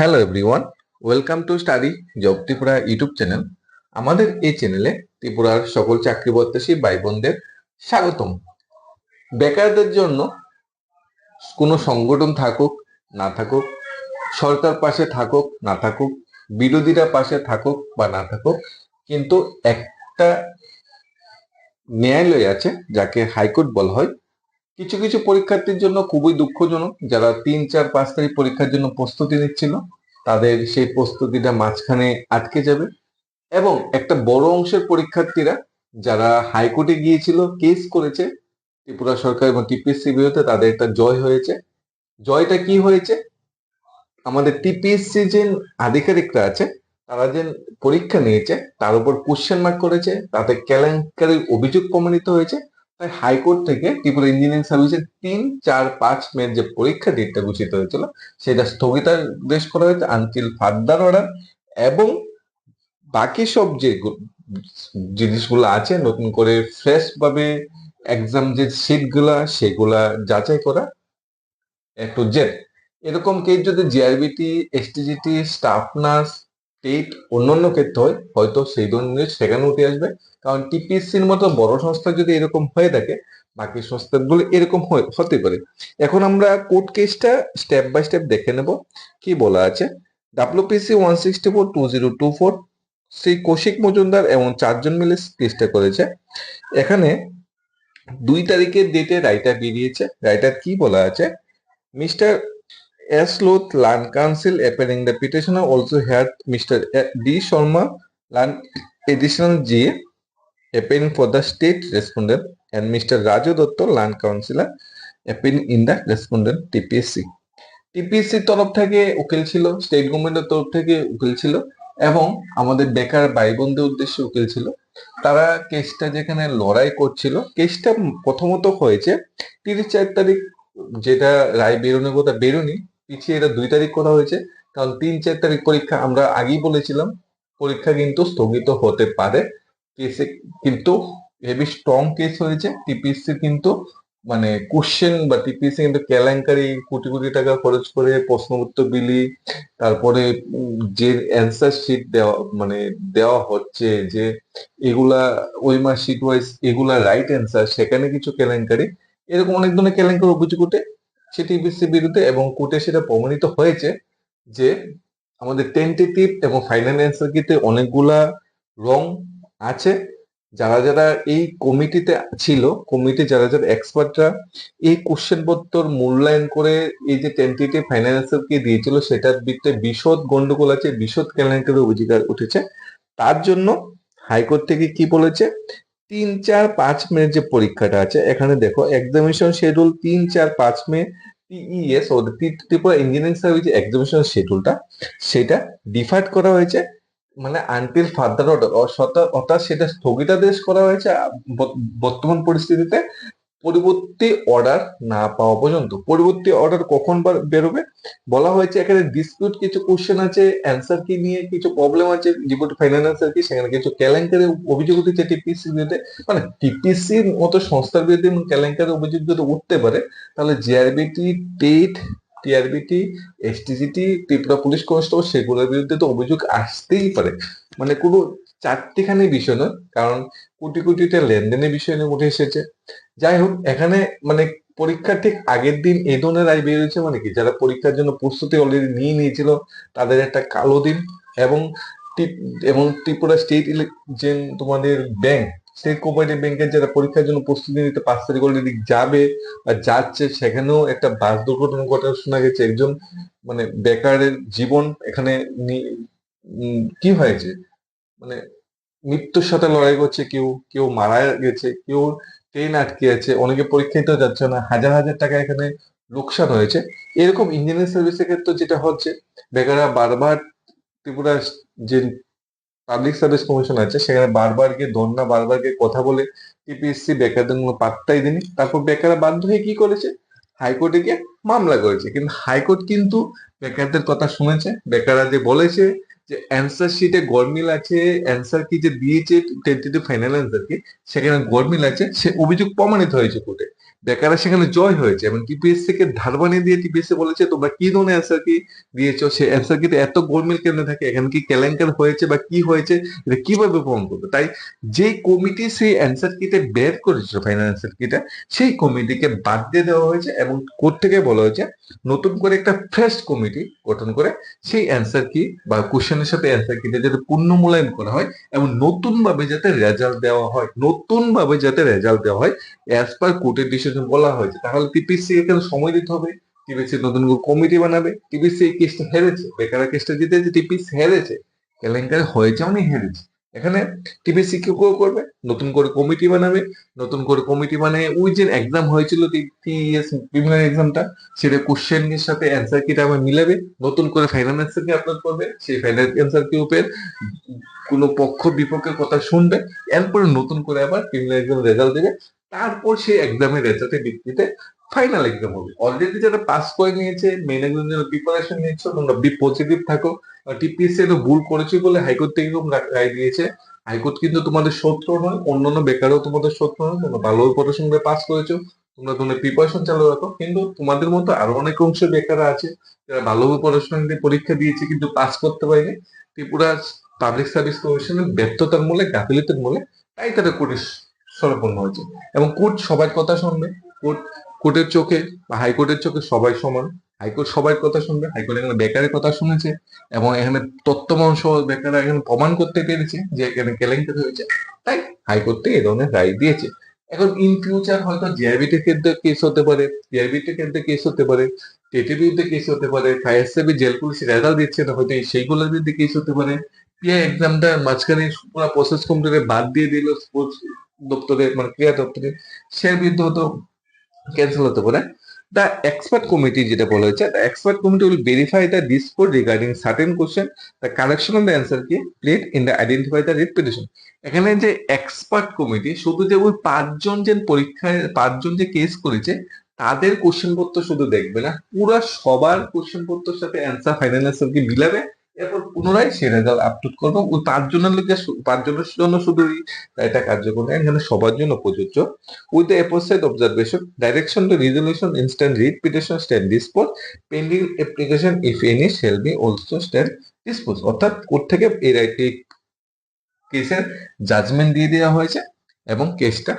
Hello everyone welcome to study job Tripura YouTube channel আমাদের এই চ্যানেলে ত্রিপুরার সকল চাকরি প্রত্যাশী ভাই বোনদের স্বাগতম। বেকারদের জন্য কোনো সংগঠন থাকুক, না থাকুক, সরকার পাশে থাকুক, না থাকুক, বিরোধীরা পাশে থাকুক বা না থাকুক, কিন্তু একটা ন্যায়ালয় আছে, যাকে হাইকোর্ট বলা হয় কিছু কিছু পরীক্ষার্থীর জন্য খুবই দুঃখজনক, যারা তিন, চার, পাঁচ তারিখ পরীক্ষার জন্য প্রস্তুতি নিচ্ছিল, তাদের সেই প্রস্তুতিটা মাঝখানে আটকে যাবে। এবং একটা বড় অংশের পরীক্ষার্থীরা যারা হাইকোর্টে গিয়েছিল, কেস করেছে, ত্রিপুরা সরকার এবং টিপিএসসি বিরুদ্ধে তাদের একটা জয় হয়েছে। জয়টা কি হয়েছে? আমাদের টিপিএসসি যে আধিকারিকরা আছে, তারা যে পরীক্ষা নিয়েছে, তার উপর কোশ্চেন মার্ক করেছে, তাতে কেলেঙ্কারির অভিযোগ প্রমাণিত হয়েছে। তাই হাইকোর্ট থেকে ত্রিপুরা ইঞ্জিনিয়ারিং সার্ভিসের তিন, চার, পাঁচ মে যে পরীক্ষা ডেটটা ঘোষিত হয়েছিল, সেটা স্থগিতাদেশ করা হয়েছে আনটিল ফার্দার অর্ডার এবং বাকি সব যে জিনিসগুলো আছে, নতুন করে ফ্রেশ ভাবে এক্সাম যে সিটগুলা সেগুলা যাচাই করা একটু জেড এরকম কেস যদি GRBT STGT staff nurse TET অন্যান্য ক্ষেত্রে হয়, হয়তো সেই ধরনের সেখানে উঠে আসবে। কারণ টিপিএসসির মতো বড় সংস্থা যদি এরকম হয়ে থাকে বাকি সংস্থাগুলো এরকম হতে পারে এখন আমরা কোর্ট কেসটা স্টেপ বাই স্টেপ দেখে নেব কি বলা আছে WPC one sixty four two zero two four Shri Koushik Majumder এবং চারজন মিলে কেসটা করেছে এখানে দুই তারিখের ডেটে রাইটার বেরিয়েছে রাইটার কি বলা আছে mister S. Luth, Land Council, appearing the petitioner also had Mr. D. Sharma, Land Additional G, appearing for the state respondent, and Mr. Raju Dotto, Land Councillor, appearing in the respondent TPSC. TPSC তরফ থেকে উকিল ছিল state গভর্নমেন্টের তরফ থেকে উকিল ছিল এবং আমাদের বেকার ভাই বোনদের উদ্দেশ্যে উকিল ছিল তারা কেসটা যেখানে লড়াই করছিল কেসটা প্রথমত হয়েছে তিরিশ চার তারিখ যেটা রায় বেরোনোর কথা বেরোনি পিছিয়ে এটা দুই তারিখ করা হয়েছে কারণ তিন চার তারিখ পরীক্ষা আমরা আগেই বলেছিলাম পরীক্ষা কিন্তু স্থগিত হতে পারে কেসে কিন্তু হেভি স্ট্রং কেস হয়েছে। টিপিএসসি কিন্তু মানে কোশ্চেন বা টিপিএসসি কিন্তু কেলেঙ্কারি, কোটি কোটি টাকা খরচ করে প্রশ্ন উত্তর বিলি, তারপরে যে অ্যান্সার শিট দেওয়া মানে দেওয়া হচ্ছে যে এগুলা ওই মাস শিট ওয়াইজ এগুলা রাইট অ্যান্সার সেখানে কিছু কেলেঙ্কারি, এরকম অনেক ধরনের কেলেঙ্কারি অভিযোগ উঠে সে টিপিএসসির বিরুদ্ধে এবং কোর্টে সেটা প্রমাণিত হয়েছে যে আমাদের টেন্টেটিভ এবং ফাইনাল অ্যান্সার কিতে অনেকগুলা রং আছে। যারা যারা এই কমিটিতে ছিল কমিটি যারা যারা এক্সপার্টরা এই কোশ্চেন পত্র মূল্যায়ন করে এই যে টেন্টেটিভ ফাইনাল অ্যান্সার কে দিয়েছিল, সেটার ভিত্তিতে বিশদ গন্ডগোল আছে, বিশদ কেলেঙ্কারি অভিযোগ উঠেছে। তার জন্য হাইকোর্ট থেকে কি বলেছে? তিন, চার, পাঁচ মে যে পরীক্ষাটা আছে, এখানে দেখো এক্সামিনেশন শিডিউল তিন, চার, পাঁচ May TES Tripura engineering service examination শিডিউলটা সেটা ডিফাইড করা হয়েছে। মানে আনটিল ফার্দার অর্ডার অর্থাৎ সেটা স্থগিতাদেশ করা হয়েছে বর্তমান পরিস্থিতিতে পরবর্তী অর্ডার না পাওয়া পর্যন্ত। পরবর্তী অর্ডার কখন বার- বেরোবে? বলা হয়েছে এখানে ডিসপিউট কিছু কোশ্চেন আছে অ্যান্সার কি নিয়ে কিছু প্রবলেম আছে রিপোর্ট ফাইনাল অ্যান্সার কি, সেখানে কিছু কেলেঙ্কারি অভিযোগ উঠেছে টিপিসি বিরুদ্ধে। মানে টিপিসির মতো সংস্থার বিরুদ্ধে কেলেঙ্কারি অভিযোগ যদি উঠতে পারে, তাহলে GRBT TET TRBT STGT Tripura police constable সেগুলোর বিরুদ্ধে তো অভিযোগ আসতেই পারে। মানে কোনো চারটিখানি বিষয় নয়, কারণ কোটি কোটিটা লেনদেনের বিষয় নিয়ে উঠে এসেছে। যাই হোক, এখানে মানে পরীক্ষার ঠিক আগের দিন এই ধরনের রায় বেরিয়েছে মানে কি? যারা পরীক্ষার জন্য প্রস্তুতি অলরেডি নিয়ে নিয়েছিল, তাদের একটা কালো দিন এবং এবং ত্রিপুরা স্টেট যে তোমাদের ব্যাংক স্টেট কোঅপারেটিভ ব্যাংকের যারা পরীক্ষার জন্য প্রস্তুতি নিতে পাঁচ তারিখ অলরেডি যাবে বা যাচ্ছে, সেখানেও একটা বাস দুর্ঘটনা ঘটনা শোনা গেছে। একজন মানে বেকারের জীবন এখানে কি হয়েছে? মানে মৃত্যুর সাথে লড়াই করছে কেউ কেউ মারা গেছে, কেউ ট্রেন আটকে আছে, অনেকে পরীক্ষা দিতেও যাচ্ছে না, হাজার হাজার টাকা এখানে লোকসান হয়েছে। এরকম ইঞ্জিনিয়ারিং সার্ভিসের ক্ষেত্রে যেটা হচ্ছে, বেকাররা বারবার ত্রিপুরা যে পাবলিক সার্ভিস কমিশন আছে, সেখানে বারবার গিয়ে ধর্ণা বারবার গিয়ে কথা বলে টিপিএসসি বেকারদের কোনো পাত্তাই দেয়নি। তারপর বেকাররা বাধ্য হয়ে কি করেছে? হাইকোর্টে গিয়ে মামলা করেছে। কিন্তু হাইকোর্ট কিন্তু বেকারদের কথা শুনেছে। বেকাররা যে বলেছে যে অ্যান্সার শিটে গরমিল আছে অ্যান্সার কি যে দিয়েছে টেন্টেটিভ ফাইনাল অ্যান্সার কি, সেখানে গরমিল আছে, সে অভিযোগ প্রমাণিত হয়েছে কোর্টে। বেকাররা সেখানে জয় হয়েছে, এবং টিপিএসসি কে ধার বানিয়ে দিয়ে টিপিএসসি বলেছে, তোমরা কি ধরনের অ্যান্সার কি দিয়েছ? সে অ্যান্সার কিতে এত গোলমেল কেন থাকে? এখানে কি কেলেঙ্কার হয়েছে বা কি হয়েছে? এটা কীভাবে প্রমাণ করবে? তাই যেই কমিটি সেই অ্যান্সার কিতে বের করেছিল ফাইনাল অ্যান্সার কিটা সেই কমিটিকে বাদ দিয়ে দেওয়া হয়েছে এবং কোর্ট থেকে বলা হয়েছে, নতুন করে একটা ফ্রেশ কমিটি গঠন করে সেই অ্যান্সার কি বা কোশ্চেনের সাথে অ্যান্সার কিটা যাতে পূর্ণ মূল্যায়ন করা হয় এবং নতুন ভাবে যাতে রেজাল্ট দেওয়া হয় নতুন ভাবে যাতে রেজাল্ট দেওয়া হয় অ্যাজ পার কোর্টের ডিসিশন বলা হয়েছে, তাহলে টিপিসি এখানে সময় দিতে হবে? টিপিসি নতুন কমিটি বানাবে টিপিসি এই কেসটা হেরেছে বেকার কেসটা জিতেছে টিপিসি হেরেছে, কেলেঙ্কারি হয়েছে উনি হেরেছে। এখানে টিপিসি কি করে করবে, নতুন করে কমিটি বানাবে, নতুন করে কমিটি বানিয়ে ওই যে এক্সাম হয়েছিল বিভিন্ন এক্সামটা সেটা কোশ্চেন এর সাথে অ্যান্সার কিটা আবার মিলাবে, নতুন করে ফাইনাল অ্যান্সার কি আপলোড করবে, সেই ফাইনাল অ্যান্সার কি উপর কোনো পক্ষ বিপক্ষের কথা শুনবে, এরপরে নতুন করে আবার ক্রিমিনাল এক্সাম রেজাল্ট দেবে তারপর সেই এক্সামের রেজাল্টের ভিত্তিতে ফাইনাল এক্সাম হবে। অলরেডি যারা পাস করে নিয়েছে মেন এক্সামের জন্য প্রিপারেশন নিচ্ছ তোমরা বি পজিটিভ থাকো। টিপিএসসি তো ভুল করেছি বলে হাইকোর্ট থেকে রায় দিয়েছে। হাইকোর্ট কিন্তু তোমাদের শত্রু নয়, অন্যান্য বেকারও তোমাদের শত্রু নয়, তোমরা ভালোভাবে পড়াশোনা করে পাস করেছ। তোমরা তোমাদের প্রিপারেশন চালু রাখো। কিন্তু তোমাদের মতো আরও অনেক অংশ বেকার আছে, যারা ভালোভাবে পড়াশোনা দিয়ে পরীক্ষা দিয়েছে কিন্তু পাস করতে পারেনি। ত্রিপুরা পাবলিক সার্ভিস কমিশনের ব্যর্থতার মূলে, গাফিলতির মূলে, তাই তারা কোর্টে সরপন্ন হয়েছে। এবং কোর্ট সবার কথা শুনবে। কোর্ট, কোর্টের চোখে বা হাইকোর্টের চোখে সবাই সমান। হাইকোর্ট সবার কথা শুনবে। হাইকোর্ট এখানে বেকারের কথা শুনেছে এবং এখানে তত্ত্বমান সহ বেকাররা এখানে প্রমাণ করতে পেরেছে যে এখানে কেলেঙ্কারি হয়েছে। তাই হাইকোর্ট থেকে এই ধরনের রায় দিয়েছে। এখন ইন ফিউচার হয়তো জিআইবিটি ক্ষেত্রে কেস হতে পারে জিআইবিটি ক্ষেত্রে কেস হতে পারে টেটের বিরুদ্ধে কেস হতে পারে fire service jail police result দিচ্ছে না, হয়তো সেইগুলোর বিরুদ্ধে কেস হতে পারে। পিআই এক্সামটা মাঝখানে পুরো প্রসেস কমপ্লিটে বাদ দিয়ে দিল দপ্তরে মানে ক্রীড়া দপ্তরে সে বিরুদ্ধে হয়তো ক্যান্সেল হতে পারে। দ্য এক্সপার্ট কমিটি যেটা বলা হয়েছে the expert committee will verify the dispute regarding certain question the correction of the answer key plate in the identify the writ এখানে যে এক্সপার্ট কমিটি শুধু যে ওই পাঁচজন যে পরীক্ষায়, পাঁচজন যে কেস করেছে, তাদের কোশ্চেন পত্র শুধু দেখবে না, পুরো সবার কোশ্চেন পত্রের সাথে অ্যান্সার ফাইনাল অ্যান্সার কি মিলাবে? এরপর পুনরায় সে রেজাল্ট আপলোড করবে ওই পাঁচজনের লোকে পাঁচজনের জন্য শুধু এটা কার্যকর নয়, এখানে সবার জন্য প্রযোজ্য the apostate observation, direction to resolution instant read petition stand dispose, pending application if any shall be also stand dispose. অর্থাৎ কোর্ট থেকে রাইট- এই কেসের জাজমেন্ট দিয়ে দেওয়া হয়েছে এবং কেসটা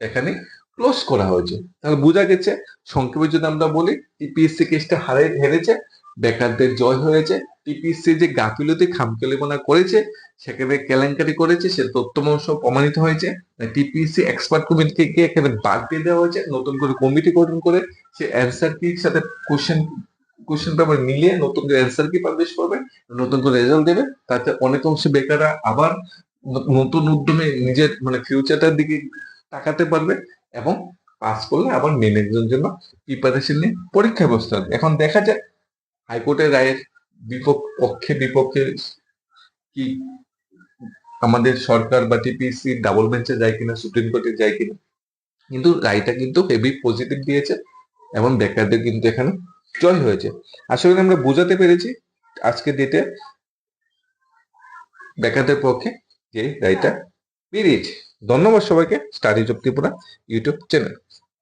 এখানে ক্লোজ করা হয়েছে তাহলে বোঝা গেছে সংক্ষেপে যদি আমরা বলি টিপিএসসি কেসটা হারে হেরেছে বেকারদের জয় হয়েছে। টিপিএসসি যে গাফিলতি খামকেলিপনা করেছে, সেখানে কেলেঙ্কারি করেছে, সে তথ্যমংশ প্রমাণিত হয়েছে। টিপিএসসি এক্সপার্ট কমিটিকে এখানে বাদ দিয়ে দেওয়া হয়েছে। নতুন করে কমিটি গঠন করে সে অ্যান্সার কি সাথে কোশ্চেন কোশ্চেন পেপার মিলিয়ে নতুন করে অ্যান্সার কি পাবলিশ করবে, নতুন করে রেজাল্ট দেবে। তাতে অনেক অংশে বেকাররা আবার নতুন উদ্যমে নিজের মানে ফিউচারটার দিকে তাকাতে পারবে এবং পাস করলে আবার মেন এক্সামের জন্য প্রিপারেশন নিয়ে পরীক্ষা বসতে হবে। এখন দেখা যায় হাইকোর্টের রায়ের পক্ষে বিপক্ষে কি আমাদের সরকার বা টিপিসি ডাবল বেঞ্চে যায় কিনা, সুপ্রিম কোর্টে যায় কিনা, কিন্তু রায়টা কিন্তু হেভি পজিটিভ দিয়েছে এবং বেকারদের কিন্তু এখানে জয় হয়েছে। আসলে আমরা বোঝাতে পেরেছি আজকে ডেটে বেকারদের পক্ষে যে রায়টা বেরিয়েছে। ধন্যবাদ সবাইকে study of Tripura YouTube channel.